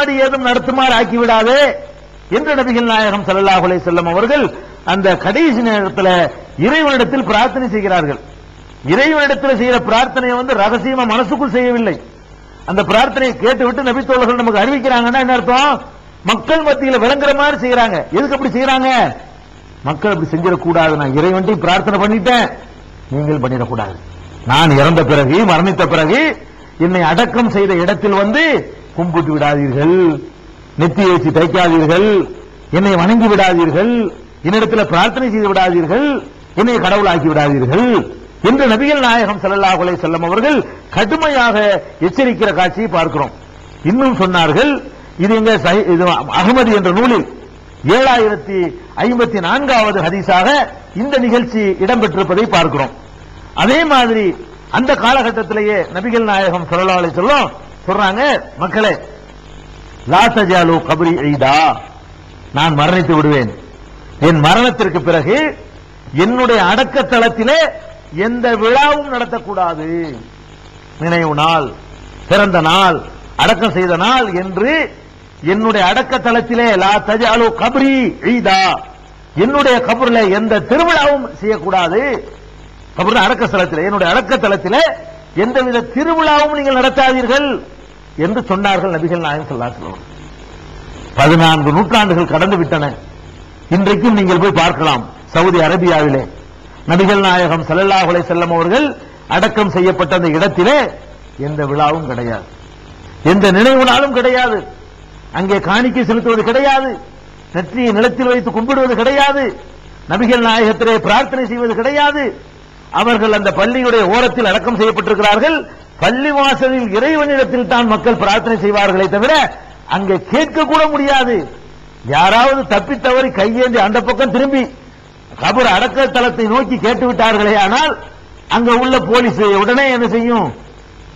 வழிபாடு ஏதும் நடத்துமாறு ஆக்கிவிடாதே என்று நபிகள் நாயகம் ஸல்லல்லாஹு அலைஹி வஸல்லம் அவர்கள் அந்த கடைசி நேரத்தில் இறைவனிடத்தில் பிரார்த்தனை செய்கிறார்கள். இறைவனிடத்தில் செய்கிற பிரார்த்தனையை வந்து ரகசியமா மனசுக்குள் செய்யவில்லை. அந்த பிரார்த்தனையை கேட்டுவிட்டு நபித்தோழர்கள் நமக்கு அறிவிக்கிறாங்கன்னா என்ன அர்த்தம்? மக்கள் மத்தியில் விளங்குற மாதிரி செய்யறாங்க எதுக்கு அப்படி செய்யறாங்க மக்கள் அப்படி செஞ்சிடக்கூடாது நான் இறைவன்ட்டையும் பிரார்த்தனை பண்ணிட்டேன். நீங்கள் பண்ணிடக்கூடாது. நான் இறந்த பிறகு மரணித்த பிறகு என்னை அடக்கம் செய்த இடத்தில் வந்து கும்பிட்டு விடாதீர்கள். நெத்தி வச்சு தைக்காதீர்கள் என்னை வணங்கி விடாதீர்கள். என்னிடத்தில் பிரார்த்தனை செய்து விடாதீர்கள். என்னை கடவுளாக்கி விடாதீர்கள். என்று நபிகள் நாயகம் ஸல்லல்லாஹு அலைஹி அவர்கள் கடுமையாக எச்சரிக்கிற காட்சியை பார்க்கிறோம். இன்னும் சொன்னார்கள் இது எங்க இது அகமது என்ற நூலில் ஏழாயிரத்தி ஐம்பத்தி நான்காவது ஹதீஸாக இந்த நிகழ்ச்சி இடம்பெற்றிருப்பதை பார்க்கிறோம். அதே மாதிரி அந்த காலகட்டத்திலேயே நபிகள் நாயகம் ஸல்லல்லாஹு அலைஹி சொல்றாங்க மக்களே லாசஜாலு கபரி ஈதா. நான் மரணித்து விடுவேன். என் மரணத்திற்கு பிறகு என்னுடைய அடக்கத்தளத்திலே எந்த விழாவும் நடத்தக்கூடாது. நினைவு நாள் பிறந்த நாள் அடக்கம் செய்த நாள் என்று என்னுடைய அடக்கத்தளத்திலே லா தஜாலு கபரி ஈதா. என்னுடைய கபரில் எந்த திருவிழாவும் செய்யக்கூடாது. கபர் அடக்க ஸ்தலத்திலே என்னுடைய அடக்கத்தளத்திலே எந்தவித திருவிழாவும் நீங்கள் நடத்தாதீர்கள். என்று சொன்னார்கள் நபிகள் நாயகம் சொல்லாசலம் பதினான்கு நூற்றாண்டுகள் கடந்து விட்டன. இன்றைக்கும் நீங்கள் போய் பார்க்கலாம் சவுதி அரேபியாவிலே. நபிகள் நாயகம் ஸல்லல்லாஹு செல்லம் அவர்கள் அடக்கம் செய்யப்பட்ட அந்த இடத்திலே எந்த விழாவும் கிடையாது. எந்த நினைவு நாளும் கிடையாது. அங்கே காணிக்கை செலுத்துவது கிடையாது. நெற்றியை நிலத்தில் வைத்து கும்பிடுவது கிடையாது. நபிகள் நாயகத்திலே பிரார்த்தனை செய்வது கிடையாது. அவர்கள் அந்த பள்ளியுடைய ஓரத்தில் அடக்கம் செய்யப்பட்டிருக்கிறார்கள். பள்ளிவாசலில் இறைவனிடத்தில் தான் மக்கள் பிரார்த்தனை செய்வார்களே தவிர அங்கே கேட்க கூட முடியாது. யாராவது தப்பி தவறி கையேந்தி அந்த பக்கம் திரும்பி கபர் அடக்க தளத்தை நோக்கி கேட்டு விட்டார்களே ஆனால் அங்க உள்ள போலீஸ் உடனே என்ன செய்யும்?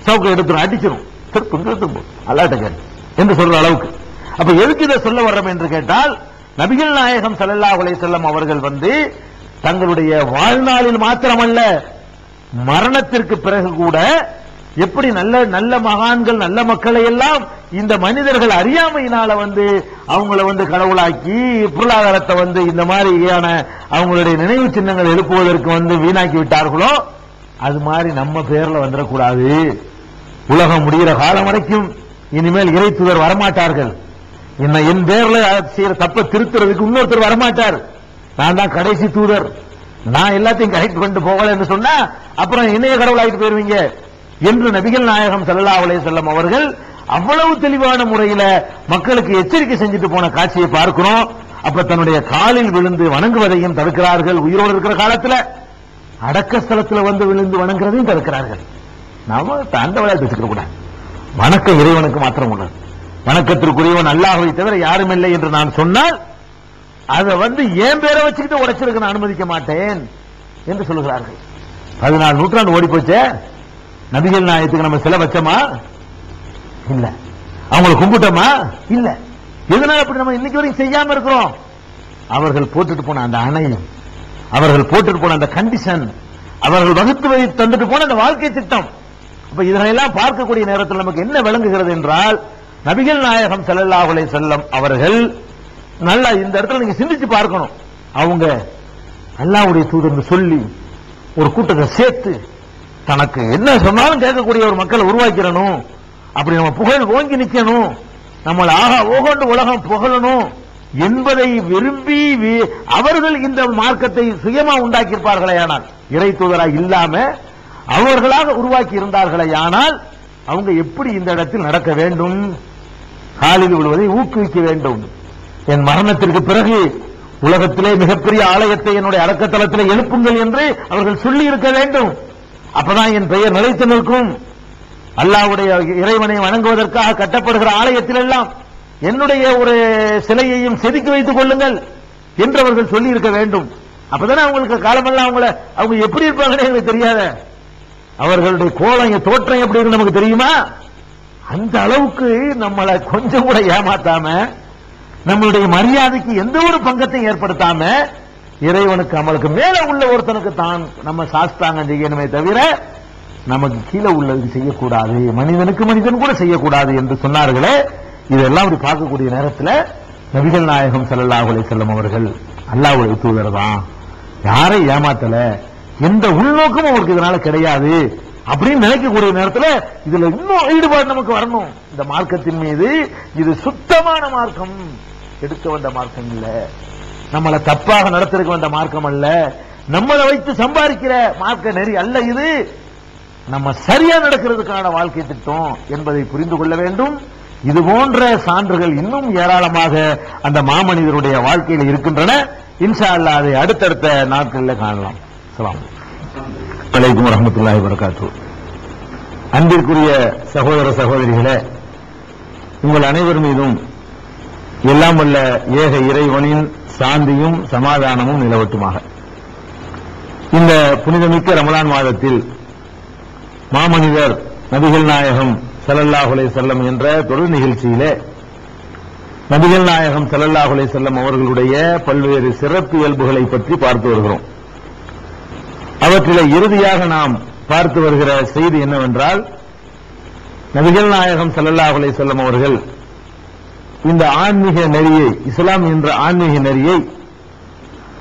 சவுக்க எடுத்துரும் அடிச்சிடும் திருப்பு அல்லாட்ட என்று சொல்ற அளவுக்கு. அப்ப எதுக்கு இதை சொல்ல வர்றோம் என்று கேட்டால் நபிகள் நாயகம் ஸல்லல்லாஹு அலைஹி அவர்கள் வந்து தங்களுடைய வாழ்நாளில் மாத்திரமல்ல மரணத்திற்கு பிறகு கூட எப்படி நல்ல நல்ல மகான்கள் நல்ல மக்களை எல்லாம் இந்த மனிதர்கள் அறியாமையினால வந்து அவங்கள வந்து கடவுளாக்கி பொருளாதாரத்தை வந்து இந்த மாதிரியான அவங்களுடைய நினைவு சின்னங்கள் எழுப்புவதற்கு வந்து வீணாக்கி விட்டார்களோ அது மாதிரி நம்ம பேர்ல வந்துடக்கூடாது. உலகம் முடிகிற காலம் வரைக்கும் இனிமேல் இறைத்துதர் வரமாட்டார்கள். என்ன என் பேர்ல செய்யற தப்ப திருத்துறதுக்கு இன்னொருத்தர் வரமாட்டார். நான் தான் கடைசி தூதர். நான் எல்லாத்தையும் கரெக்ட் பண்ணிட்டு போகல என்று சொன்னா அப்புறம் இணைய கடவுளாகிட்டு போயிருவீங்க? என்று நபிகள் நாயகம் ஸல்லல்லாஹு அலைஹி செல்லம் அவர்கள் அவ்வளவு தெளிவான முறையில மக்களுக்கு எச்சரிக்கை செஞ்சுட்டு போன காட்சியை பார்க்கிறோம். அப்ப தன்னுடைய காலில் விழுந்து வணங்குவதையும் தடுக்கிறார்கள். உயிரோடு இருக்கிற காலத்துல அடக்க ஸ்தலத்துல வந்து விழுந்து வணங்குறதையும் தடுக்கிறார்கள். நாம அந்த விளையாட்டு கூடாது. வணக்கம் இறைவனுக்கு மாத்திரம் உள்ளது வணக்கத்திற்குரியவன் அல்லாஹ்வை தவிர யாரும் இல்லை என்று நான் சொன்னால் அதை வந்து என் பேரை வச்சுக்கிட்டு உடைச்சிருக்க நான் அனுமதிக்க மாட்டேன் என்று சொல்லுகிறார்கள். பதினாலு நூற்றாண்டு ஓடி போச்சே நபிகள் நாயத்துக்கு நம்ம சிலை வச்சோமா? இல்ல. அவங்களை கும்பிட்டோமா? இல்ல. எதனால அப்படி நம்ம இன்னைக்கு வரைக்கும் செய்யாம இருக்கிறோம்? அவர்கள் போட்டுட்டு போன அந்த அணையும் அவர்கள் போட்டுட்டு போன அந்த கண்டிஷன் அவர்கள் வகுத்து தந்துட்டு போன அந்த வாழ்க்கை திட்டம். அப்ப இதனையெல்லாம் பார்க்கக்கூடிய நேரத்தில் நமக்கு என்ன விளங்குகிறது என்றால் நபிகள் நாயகம் ஸல்லல்லாஹு அலைஹி வஸல்லம் அவர்கள் நல்லா இந்த இடத்துல நீங்க சிந்திச்சு பார்க்கணும். அவங்க அல்லாஹ்வுடைய தூதர்னு சொல்லி ஒரு கூட்டத்தை சேர்த்து தனக்கு என்ன சொன்னாலும் கேட்கக்கூடிய ஒரு மக்களை உருவாக்கிறணும். அப்படி நம்ம புகழ் ஓங்கி நிக்கணும். நம்மளை ஆகா ஓகோண்டு உலகம் புகழணும் என்பதை விரும்பி அவர்கள் இந்த மார்க்கத்தை சுயமா உண்டாக்கியிருப்பார்களே ஆனால் இறை தூதராக இல்லாம அவர்களாக உருவாக்கி இருந்தார்களே ஆனால் அவங்க எப்படி இந்த இடத்தில் நடக்க வேண்டும்? காலில் விழுவதை ஊக்குவிக்க வேண்டும். என் மரணத்திற்கு பிறகு உலகத்திலே மிகப்பெரிய ஆலயத்தை என்னுடைய அடக்கத்தளத்தில் எழுப்புங்கள் என்று அவர்கள் சொல்லி இருக்க வேண்டும். அப்பதான் என் பெயர் நிலைத்து நிற்கும். அல்லாஹ்வுடைய இறைவனை வணங்குவதற்காக கட்டப்படுகிற ஆலயத்தில் எல்லாம் என்னுடைய ஒரு சிலையையும் செதுக்கி வைத்துக் கொள்ளுங்கள் என்று அவர்கள் சொல்லி இருக்க வேண்டும். அப்பதானே அவங்களுக்கு காலமெல்லாம் அவங்கள அவங்க எப்படி இருப்பாங்கன்னு எங்களுக்கு தெரியாத. அவர்களுடைய கோலம் தோற்றம் எப்படி இருக்கு நமக்கு தெரியுமா? அந்த அளவுக்கு நம்மளை கொஞ்சம் கூட ஏமாத்தாம நம்மளுடைய மரியாதைக்கு எந்த ஒரு பங்கத்தையும் ஏற்படுத்தாம இறைவனுக்கு அமலுக்கு மேல உள்ள ஒருத்தனுக்கு தான் நம்ம சாஸ்தாங்கம் செய்யணுமே தவிர நமக்கு கீழே உள்ளது செய்யக்கூடாது. மனிதனுக்கு மனிதன் கூட செய்யக்கூடாது என்று சொன்னார்களே. இதெல்லாம் அப்படி பார்க்கக்கூடிய நேரத்துல நபிகள் நாயகம் ஸல்லல்லாஹு செல்லும் அவர்கள் அல்லாஹ் தூதர் தான். யாரை ஏமாத்தல? எந்த உள்நோக்கமும் அவருக்கு இதனால கிடையாது. அப்படின்னு நினைக்கக்கூடிய நேரத்துல இதுல இன்னும் ஈடுபாடு நமக்கு வரணும். இந்த மார்க்கத்தின் மீது இது சுத்தமான மார்க்கம். எடுக்க வந்த மார்க்கம் இல்ல. நம்மளை தப்பாக நடத்திருக்க வந்த மார்க்கம் அல்ல. நம்மளை வைத்து சம்பாதிக்கிற மார்க்க நெறி அல்ல இது. நம்ம சரியா நடக்கிறதுக்கான வாழ்க்கை திட்டம் என்பதை புரிந்து கொள்ள வேண்டும். இது போன்ற சான்றுகள் இன்னும் ஏராளமாக அந்த மாமனிதருடைய வாழ்க்கையில் இருக்கின்றன. இன்ஷா அல்லாஹ் அதை அடுத்தடுத்த நாட்களில் காணலாம். சலாம் வலைக்கும் வரமத்துல்லாஹி வரகாத்து அன்பிற்குரிய சகோதர சகோதரிகளே உங்கள் அனைவர் மீதும் எல்லாம் உள்ள ஏக இறைவனின் சாந்தியும் சமாதானமும் நிலவட்டுமாக. இந்த புனிதமிக்க ரமலான் மாதத்தில் மாமனிதர் நபிகள் நாயகம் ஸல்லல்லாஹு செல்லம் என்ற தொடர் நிகழ்ச்சியிலே நபிகள் நாயகம் ஸல்லல்லாஹு செல்லம் அவர்களுடைய பல்வேறு சிறப்பு இயல்புகளை பற்றி பார்த்து வருகிறோம். அவற்றில இறுதியாக நாம் பார்த்து வருகிற செய்தி என்னவென்றால் நபிகள் நாயகம் சல்லல்லாஹுலே செல்லம் அவர்கள் இந்த ஆன்மீக நெறியை இஸ்லாம் என்ற ஆன்மீக நெறியை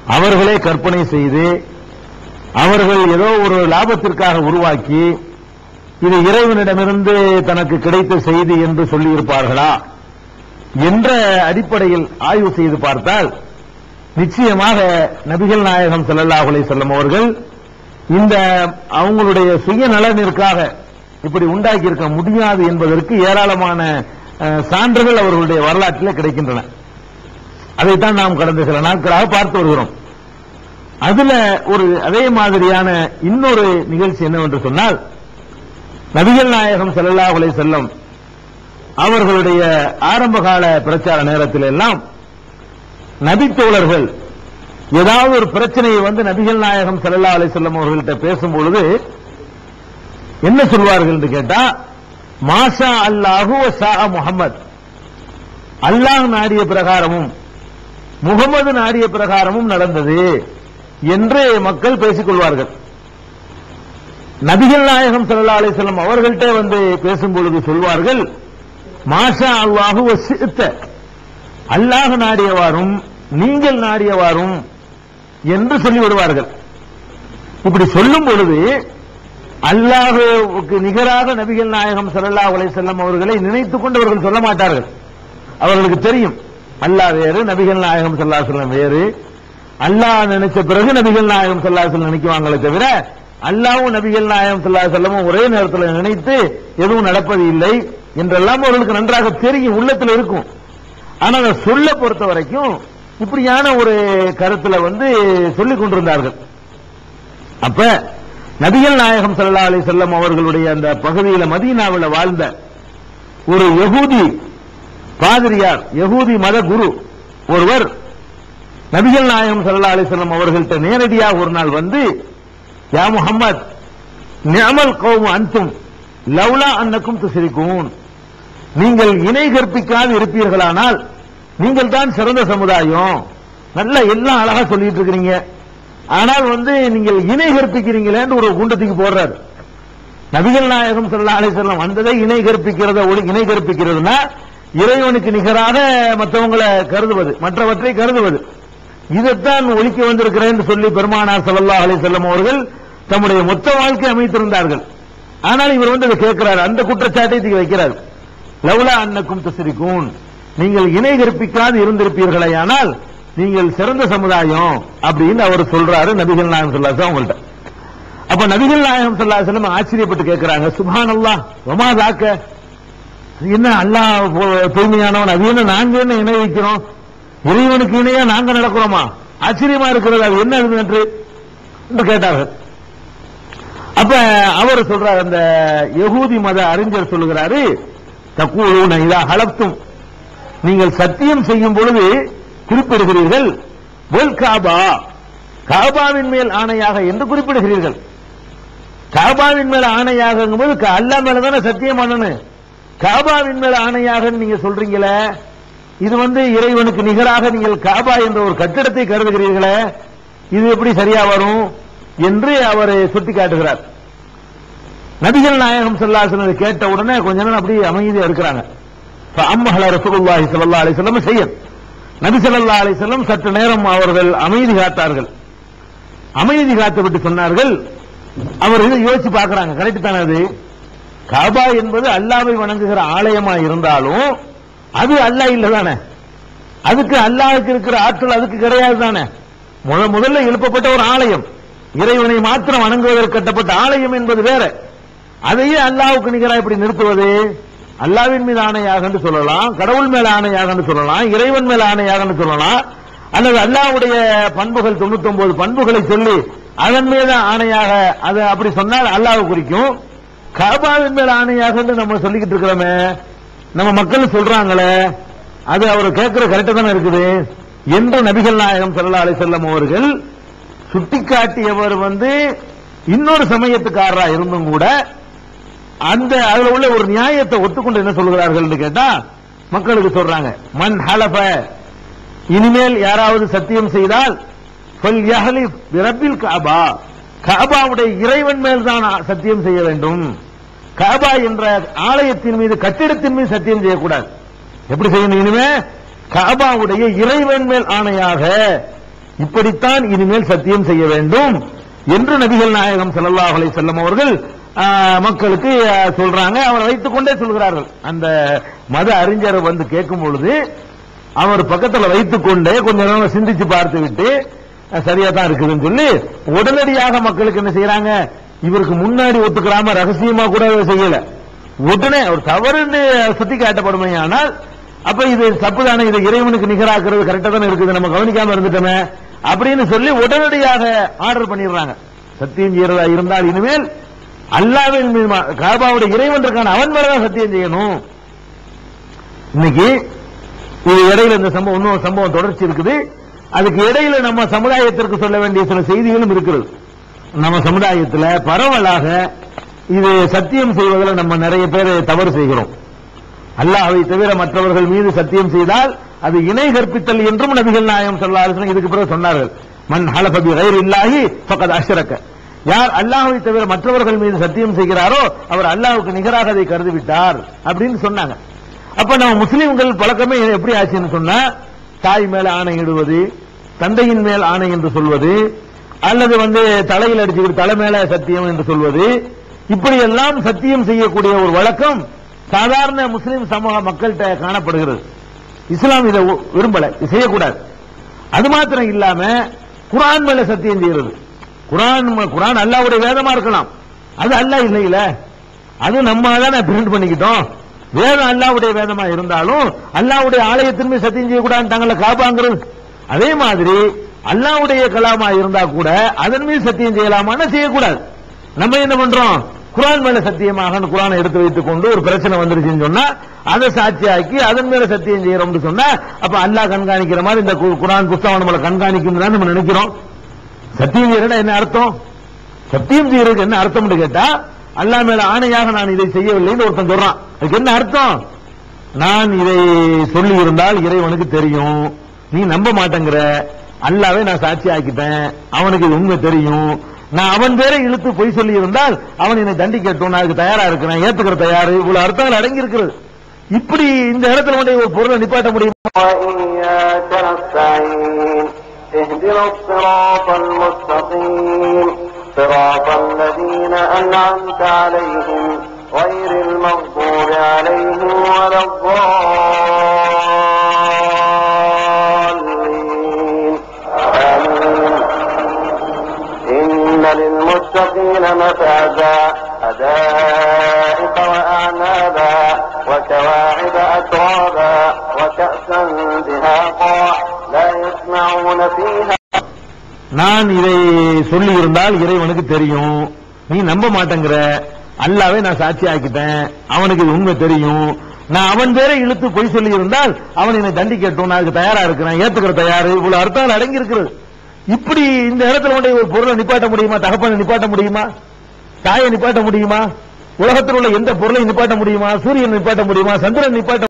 அவர்களே கற்பனை செய்து அவர்கள் ஏதோ ஒரு லாபத்திற்காக உருவாக்கி இது இறைவனிடமிருந்து தனக்கு கிடைத்த செய்தி என்று சொல்லியிருப்பார்களா? என்ற அடிப்படையில் ஆய்வு செய்து பார்த்தால் நிச்சயமாக நபிகள் நாயகம் ஸல்லல்லாஹு செல்லும் அவர்கள் இந்த அவங்களுடைய சுயநலனிற்காக இப்படி உண்டாக்கியிருக்க முடியாது என்பதற்கு ஏராளமான சான்றுகள் அவர்களுடைய வரலாற்றில் கிடைக்கின்றன. அதைத்தான் நாம் கடந்த சில நாட்களாக பார்த்து வருகிறோம். அதுல ஒரு அதே மாதிரியான இன்னொரு நிகழ்ச்சி என்னவென்று சொன்னால் நபிகள் நாயகம் செல்லல்லா உலை செல்லும் அவர்களுடைய ஆரம்பகால பிரச்சார நேரத்தில் எல்லாம் நபித்தோழர்கள் ஏதாவது ஒரு பிரச்சனையை வந்து நபிகள் நாயகம் செல்லல்லா அலை செல்லும் அவர்கள்ட்ட பேசும்பொழுது என்ன சொல்வார்கள் என்று கேட்டா மாஷா அல்லாஹு வ அல்லாஹ் நாடிய பிரகாரமும் முகமது நாடிய பிரகாரமும் நடந்தது என்று மக்கள் பேசிக் கொள்வார்கள். நபிகள் நாயகம் சல்லா அலைஹி அவர்கள்ட்ட வந்து பேசும்பொழுது சொல்வார்கள் மாஷா அல்லாஹு வ அல்லாஹ் நாடியவாறும் நீங்கள் நாடியவாறும் என்று சொல்லி விடுவார்கள் இப்படி சொல்லும் பொழுது அல்லாஹுவுக்கு நிகராக நபிகள் நாயகம் சல்லா அலைஹி செல்லம் அவர்களை நினைத்துக் கொண்டு அவர்கள் சொல்ல மாட்டார்கள். அவர்களுக்கு தெரியும். அல்லாஹ் வேறு நபிகள் நாயகம் சல்லா செல்லம் வேறு. அல்லாஹ் நினைச்ச பிறகு நபிகள் நாயகம் சல்லா செல்லம் நினைக்குவாங்களே தவிர அல்லாவும் நபிகள் நாயகம் சல்லா செல்லமும் ஒரே நேரத்தில் நினைத்து எதுவும் நடப்பது இல்லை என்றெல்லாம் அவர்களுக்கு நன்றாக தெரியும் உள்ளத்தில் இருக்கும். ஆனா அதை சொல்ல பொறுத்த வரைக்கும் இப்படியான ஒரு கருத்துல வந்து சொல்லிக் கொண்டிருந்தார்கள். அப்ப நபிகள் நாயகம் சல்லா அலி செல்லம் அவர்களுடைய அந்த பகுதியில் மதீனாவில் வாழ்ந்த ஒரு யகூதி பாதிரியார் யகூதி மத குரு ஒருவர் நபிகள் நாயகம் சல்லா அலைஹி வஸல்லம் அவர்கள்ட்ட நேரடியாக ஒரு நாள் வந்து யா முஹம்மத் நியமல் கௌமு அன்தும் லவ்லா அன்னக்கும் துசிரிக்கும் நீங்கள் இணை கற்பிக்காது இருப்பீர்களானால் நீங்கள் தான் சிறந்த சமுதாயம். நல்ல எல்லாம் அழகா சொல்லிட்டு இருக்கிறீங்க. ஆனால் வந்து நீங்கள் இணை கற்பிக்கிறீங்களேன்னு ஒரு குண்டத்துக்கு போடுறாரு. நபிகள் நாயகம் ஸல்லல்லாஹு அலைஹி செல்லம் வந்ததை இணை கற்பிக்கிறத ஒளி இணை கற்பிக்கிறதுனா இறைவனுக்கு நிகராக மற்றவங்களை கருதுவது மற்றவற்றை கருதுவது. இதைத்தான் ஒழிக்க வந்திருக்கிறேன் சொல்லி பெருமானார் ஸல்லல்லாஹு அலைஹி செல்லம் அவர்கள் தம்முடைய மொத்த வாழ்க்கை அமைத்திருந்தார்கள். ஆனால் இவர் வந்து அதை கேட்கிறார். அந்த குற்றச்சாட்டை வைக்கிறார். லவ்லா அன்னக்கும் துஸ்ரிகூன். நீங்கள் இணை கற்பிக்காது இருந்திருப்பீர்களே ஆனால் நீங்கள் சிறந்த சமுதாயம் அப்படின்னு அவர் சொல்றாரு நபிகள் நாயகம் ஸல்லல்லாஹு அவங்கள்ட்ட. அப்ப நபிகள் நாயகம் ஸல்லல்லாஹு ஆச்சரியப்பட்டு கேட்கிறாங்க சுப்ஹானல்லாஹ் வமா தாக்க? என்ன அல்லாஹ் தூய்மையானவன் அது என்ன நாங்க என்ன இணை வைக்கிறோம்? இறைவனுக்கு இணையா நாங்க நடக்கிறோமா? ஆச்சரியமா இருக்கிறது அது என்ன என்று என்று கேட்டார்கள். அப்ப அவர் சொல்றார் அந்த யகூதி மத அறிஞர் சொல்லுகிறாரு தக்கூலூன இதா ஹலப்தும் நீங்கள் சத்தியம் செய்யும் பொழுது குறிப்பிடுகிறீர்கள். வெல் காபா. காபாவின் மேல் ஆணையாக என்று குறிப்பிடுகிறீர்கள். காபாவின் மேல் ஆணையாக போது அல்லா மேல தானே சத்தியம் பண்ணணும் காபாவின் மேல் ஆணையாக நீங்க சொல்றீங்களே இது வந்து இறைவனுக்கு நிகராக நீங்கள் காபா என்ற ஒரு கட்டிடத்தை கருதுகிறீர்களே இது எப்படி சரியா வரும் என்று அவர் சுட்டி காட்டுகிறார். நபிகள் நாயகம் சொல்லாசனதை கேட்ட உடனே கொஞ்ச நேரம் அப்படியே அமைதியா இருக்கிறாங்க. அம்மஹல ரசூலுல்லாஹி சல்லா அலிசல்லம் செய்யும் நபிசல்லா நபி ஸல்லல்லாஹு சற்று நேரம் அவர்கள் அமைதி காத்தார்கள். அமைதி காத்து விட்டு சொன்னார்கள் அவர் இதை யோசிச்சு பார்க்கறாங்க. கரெக்ட் தானே அது? காபா என்பது அல்லாவை வணங்குகிற ஆலயமா இருந்தாலும் அது அல்லாஹ் இல்ல தானே? அதுக்கு அல்லாவுக்கு இருக்கிற ஆற்றல் அதுக்கு கிடையாது தானே? முத முதல்ல எழுப்பப்பட்ட ஒரு ஆலயம். இறைவனை மாத்திரம் வணங்குவதற்கு கட்டப்பட்ட ஆலயம் என்பது வேற. அதையே அல்லாவுக்கு நிகராக இப்படி நிறுத்துவது? அல்லாவின் மீது ஆணையாக என்று சொல்லலாம் கடவுள் மேல ஆணையாக சொல்லலாம் இறைவன் மேல ஆணையாக சொல்லலாம் அல்லது அல்லாஹ்வுடைய பண்புகள் 99 பண்புகளை சொல்லி அதன் மீது ஆணையாக அது அப்படி சொன்னால் அல்லாஹ் குறிக்கும். கபாவின் மேல ஆணையாக நம்ம சொல்லிக்கிட்டு இருக்கிறோமே நம்ம மக்கள் சொல்றாங்களே அது அவர் கேட்கிற கரெக்டா தானே இருக்குது. என்று நபிகள் நாயகம் ஸல்லல்லாஹு அலைஹி அவர்கள் சுட்டிக்காட்டியவர் வந்து இன்னொரு சமயத்துக்காரரா இருந்தும் கூட அந்த அதுல உள்ள ஒரு நியாயத்தை ஒத்துக்கொண்டு என்ன சொல்கிறார்கள் கேட்டா மக்களுக்கு சொல்றாங்க மண் ஹலப இனிமேல் யாராவது சத்தியம் செய்தால் ஃபல் யஹலிஃப் பிரபில் இறைவன் மேல் தான் சத்தியம் செய்ய வேண்டும். காபா என்ற ஆலயத்தின் மீது கட்டிடத்தின் மீது சத்தியம் செய்யக்கூடாது. எப்படி செய்யணும் இனிமே? காபாவுடைய இறைவன் மேல் ஆணையாக இப்படித்தான் இனிமேல் சத்தியம் செய்ய வேண்டும் என்று நபிகள் நாயகம் செல்லல்லாஹலை அலைஹி அவர்கள் மக்களுக்கு சொல்றாங்க. அவர் வைத்துக் கொண்டே சொல்கிறார்கள். அந்த மத அறிஞர் வந்து கேட்கும் பொழுது அவர் பக்கத்தில் வைத்துக் கொண்டே கொஞ்ச நேரம் சிந்திச்சு பார்த்து விட்டு சரியா தான் இருக்குதுன்னு சொல்லி உடனடியாக மக்களுக்கு என்ன செய்யறாங்க? இவருக்கு முன்னாடி ஒத்துக்கிறாம ரகசியமா கூட செய்யல. உடனே அவர் தவறுன்னு சுத்தி காட்டப்படுமே ஆனால் அப்ப இது தப்பு தானே இது இறைவனுக்கு நிகராக்குறது கரெக்டா தானே இருக்குது நம்ம கவனிக்காம இருந்துட்டோமே அப்படின்னு சொல்லி உடனடியாக ஆர்டர் பண்ணிடுறாங்க. சத்தியம் செய்யறதா இருந்தால் இனிமேல் அல்லாவின் மீது காபாவுடைய இறைவன் இருக்கான அவன் மேலதான் சத்தியம் செய்யணும். இன்னைக்கு இது இடையில இந்த சம்பவம் இன்னும் சம்பவம் தொடர்ச்சி இருக்குது. அதுக்கு இடையில நம்ம சமுதாயத்திற்கு சொல்ல வேண்டிய சில செய்திகளும் இருக்கிறது. நம்ம சமுதாயத்தில் பரவலாக இது சத்தியம் செய்வதில் நம்ம நிறைய பேர் தவறு செய்கிறோம். அல்லாஹை தவிர மற்றவர்கள் மீது சத்தியம் செய்தால் அது இணை கற்பித்தல் என்றும் நபிகள் நாயம் ஸல்லல்லாஹு இதுக்கு பிறகு சொன்னார்கள். மண் ஹலஃப பி இல்லாகி இல்லாஹி ஃபக்கத் யார் அல்லாஹை தவிர மற்றவர்கள் மீது சத்தியம் செய்கிறாரோ அவர் அல்லாஹுக்கு நிகராக அதை கருதிவிட்டார் அப்படின்னு சொன்னாங்க. அப்ப நம்ம முஸ்லீம்கள் பழக்கமே எப்படி ஆச்சுன்னு சொன்னா தாய் மேல ஆணையிடுவது தந்தையின் மேல் ஆணை என்று சொல்வது அல்லது வந்து தலையில் அடிச்சுக்கிட்டு தலை மேல சத்தியம் என்று சொல்வது இப்படி எல்லாம் சத்தியம் செய்யக்கூடிய ஒரு வழக்கம் சாதாரண முஸ்லீம் சமூக மக்கள்கிட்ட காணப்படுகிறது. இஸ்லாம் இதை விரும்பல செய்யக்கூடாது. அது மாத்திரம் இல்லாம குரான் மேல சத்தியம் செய்யறது. குரான் ம- அல்லாவுடைய வேதமா இருக்கலாம். அது அல்லாஹ் இல்லையில அது நம்ம தானே பிரிண்ட் பண்ணிக்கிட்டோம். வேதம் அல்லாஹ்வுடைய வேதமா இருந்தாலும் அல்லாவுடைய ஆலயத்தின் மீது சத்தியம் செய்யக்கூடாது தங்களை காப்பாங்கிறது. அதே மாதிரி அல்லாஹ்வுடைய கலாமா இருந்தா கூட அதன் மீது சத்தியம் செய்யலாமான்னு செய்யக்கூடாது. நம்ம என்ன பண்றோம்? குரான் மேல சத்தியமாக குரானை எடுத்து வைத்துக் கொண்டு ஒரு பிரச்சனை வந்துருச்சுன்னு சொன்னா அதை சாட்சியாக்கி அதன் மேல சத்தியம் செய்யறோம்னு சொன்னா அப்ப அல்லாஹ் கண்காணிக்கிற மாதிரி இந்த கு- குர்ஆன் புஸ்தகம் நம்மளை கண்காணிக்கும் தான் நம்ம நினைக்கிறோம். சத்தியம் செய்யறா என்ன அர்த்தம்? சத்தியம் செய்யறதுக்கு என்ன அர்த்தம்னு கேட்டா அல்லா மேல ஆணையாக நான் இதை செய்யவில்லைன்னு ஒருத்தன் சொல்றான். அதுக்கு என்ன அர்த்தம்? நான் இதை சொல்லி இருந்தால் இறைவனுக்கு தெரியும். நீ நம்ப மாட்டேங்கிற. அல்லாவே நான் சாட்சி ஆக்கிட்டேன். அவனுக்கு இது உண்மை தெரியும். நான் அவன் பேரை இழுத்து பொய் சொல்லி இருந்தால் அவன் என்னை தண்டிக்கட்டும். நான் அதுக்கு தயாரா இருக்கிறேன். ஏத்துக்கிற தயார். இவ்வளவு அர்த்தங்கள் அடங்கி இருக்கிறது இப்படி இந்த இடத்துல மட்டும் ஒரு பொருளை நிப்பாட்ட முடியுமா? اهدنا الصراط المستقيم. صراط الذين أنعمت عليهم غير المغضوب عليهم ولا الضالين. آمين. إن للمتقين مفازا. حدائق وأعنابا وكواعب أترابا وكأسا دهاقا நான் இதை சொல்லி இருந்தால் இறைவனுக்கு தெரியும். நீ நம்ப மாட்டேங்கிற. அல்லாவே நான் சாட்சி ஆக்கிட்டேன் அவனுக்கு இது உண்மை தெரியும். நான் அவன் பேரை இழுத்து பொய் சொல்லி இருந்தால் அவன் என்னை தண்டிக்கட்டும். நான் அதுக்கு தயாரா இருக்கிறேன். ஏத்துக்கிற தயார். இவ்வளவு அர்த்தங்கள் அடங்கி இருக்கிறது இப்படி இந்த இடத்துல கொண்டு ஒரு பொருளை நிப்பாட்ட முடியுமா? தகப்பனை நிப்பாட்ட முடியுமா? தாயை நிப்பாட்ட முடியுமா? உலகத்தில் உள்ள எந்த பொருளை நிப்பாட்ட முடியுமா? சூரியன் நிப்பாட்ட முடியுமா? சந்திரன் நிப்பாட்ட